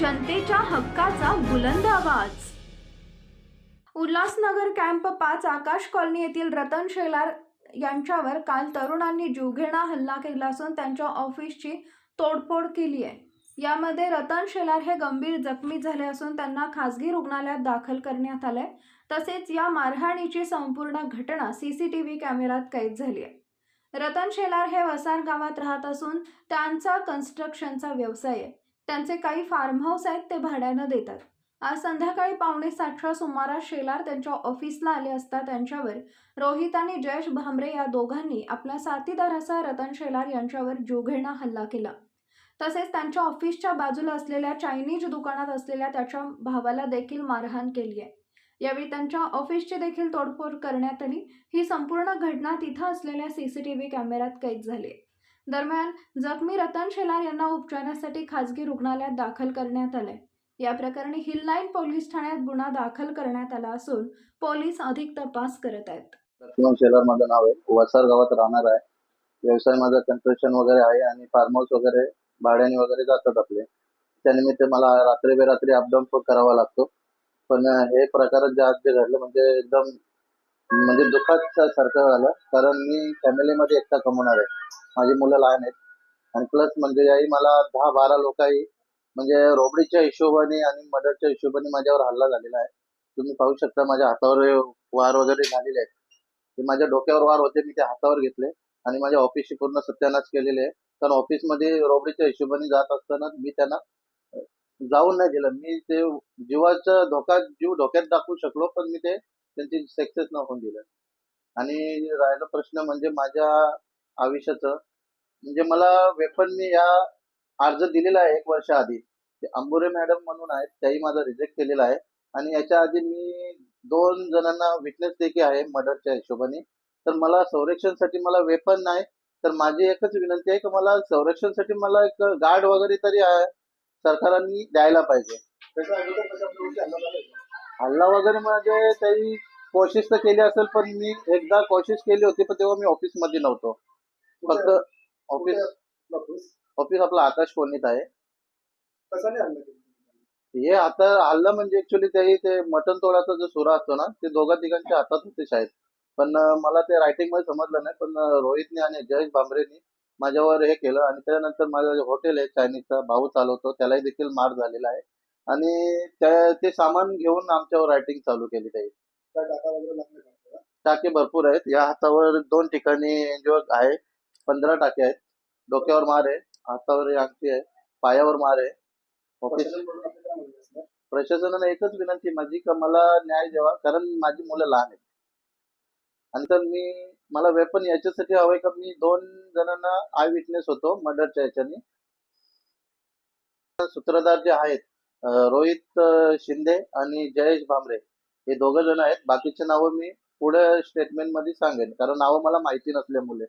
जनतेच्या हक्काचा बुलंद आवाज. उल्हासनगर कॅम्प पाच आकाश कॉलनी येथील रतन शेलार यांच्यावर काल तरुणांनी जीवघेणा हल्ला केला असून त्यांच्या ऑफिसची तोडफोड केली आहे. यामध्ये रतन शेलार हे गंभीर जखमी झाले असून त्यांना खासगी रुग्णालयात दाखल करण्यात आलंय. तसेच या मारहाणीची संपूर्ण घटना सी सी टी व्ही कॅमेऱ्यात कैद झाली आहे. रतन शेलार हे वसार गावात राहत असून त्यांचा कन्स्ट्रक्शनचा व्यवसाय आहे. त्यांचे काही फार्म हाऊस आहेत ते भाड्यानं देतात. आज संध्याकाळी पावणे सातच्या सुमारास शेलार त्यांच्या ऑफिसला आले असता त्यांच्यावर रोहित आणि जयेश भामरे या दोघांनी आपल्या साथीदाराचा रतन शेलार यांच्यावर जीवघेणा हल्ला केला. तसेच त्यांच्या ऑफिसच्या बाजूला असलेल्या चायनीज दुकानात असलेल्या त्याच्या भावाला देखील मारहाण केली आहे. यावेळी त्यांच्या ऑफिसची देखील तोडफोड करण्यात आली. ही संपूर्ण घटना तिथं असलेल्या सीसीटीव्ही कॅमेऱ्यात कैद झाली आहे. दरम्यान जखमी रतन शेलार यांना उपचारासाठी खाजगी रुग्णालयात दाखल करण्यात आले या प्रकरणी हिललाईन पोलीस ठाण्यात गुन्हा दाखल करण्यात आला असून पोलीस अधिक तपास करत आहेत. शेलार माझं नाव आहे. वसार गावात राहणार आहे. व्यवसाय माझा कन्स्ट्रक्शन वगैरे आहे आणि फार्म हाऊस वगैरे भाड्याने वगैरे जातात आपले. त्यानिमित्त मला रात्री बेरात्री अपडाऊन करावा लागतो. पण हे प्रकार जे आज जे घडलं म्हणजे एकदम म्हणजे दुःखात सारखं झालं. कारण मी फॅमिलीमध्ये एकटा कमवणार आहे. माझी मुलं लहान आहेत. आणि प्लस म्हणजे याही मला दहा बारा लोकही म्हणजे रोबडीच्या हिशोबाने आणि मर्डरच्या हिशोबाने माझ्यावर हल्ला झालेला आहे. तुम्ही पाहू शकता माझ्या हातावर वार वगैरे झालेले आहेत. ते माझ्या डोक्यावर वार होते मी ते हातावर घेतले आणि माझ्या ऑफिसची पूर्ण सत्यानाश केलेले आहे. कारण ऑफिसमध्ये रोबडीच्या हिशोबाने जात असताना मी त्यांना जाऊन नाही दिलं. मी ते जीवाचा धोका जीव धोक्यात दाखवू शकलो पण मी ते त्यांची सक्सेस न होऊन दिलं. आणि राहिला प्रश्न म्हणजे माझ्या आयुष्याचं. म्हणजे मला वेफन मी या अर्ज दिलेला आहे एक वर्ष आधी. ते अंबुरे मॅडम म्हणून आहेत त्याही माझा रिजेक्ट केलेला आहे. आणि याच्या आधी मी दोन जणांना विटनेस देखील आहे मर्डरच्या हिशोबाने. तर मला संरक्षणसाठी मला वेपन नाही. तर माझी एकच विनंती आहे की मला संरक्षणसाठी मला एक गार्ड वगैरे तरी सरकारांनी द्यायला पाहिजे. हल्ला वगैरे म्हणजे काही कोशिश तर केली असेल पण मी एकदा कोशिश केली होती पण तेव्हा मी ऑफिसमध्ये नव्हतो फक्त ऑफिस ऑफिस? आपलं आकाश कोणीत आहे. कशाने? हे आता हल्ला म्हणजे ऍक्च्युली ते ते मटन तोडाचा जो सुरा असतो ना ते दोघा तिघांच्या हातात होते शाळेत. पण मला ते रायटिंगमध्ये समजलं नाही पण रोहितने आणि जयेश भांबरेनी माझ्यावर हे केलं आणि त्यानंतर माझं हॉटेल आहे चायनीजचा भाऊ चालवतो त्यालाही देखील मार झालेला आहे. आणि त्या ते सामान घेऊन आमच्यावर रायटिंग चालू केली काय टाका भरपूर आहेत. या हातावर दोन ठिकाणी जो आहे. पंधरा टाके आहेत. डोक्यावर मार आहे. हातावर अंगठी आहे. पायावर मार आहे. ऑफिस? प्रशासनाला एकच विनंती माझी का मला न्याय द्यावा कारण माझी मुलं लहान आहेत. आणि तर मी मला वेपन याच्यासाठी हवंय का? मी दोन जणांना आय विटनेस होतो मर्डरच्या याच्याने. सूत्रधार जे आहेत रोहित शिंदे आणि जयेश भांबरे हे दोघं जण आहेत. बाकीचे नावं मी पुढे स्टेटमेंटमध्ये सांगेन. कारण नावं मला माहिती नसल्यामुळे.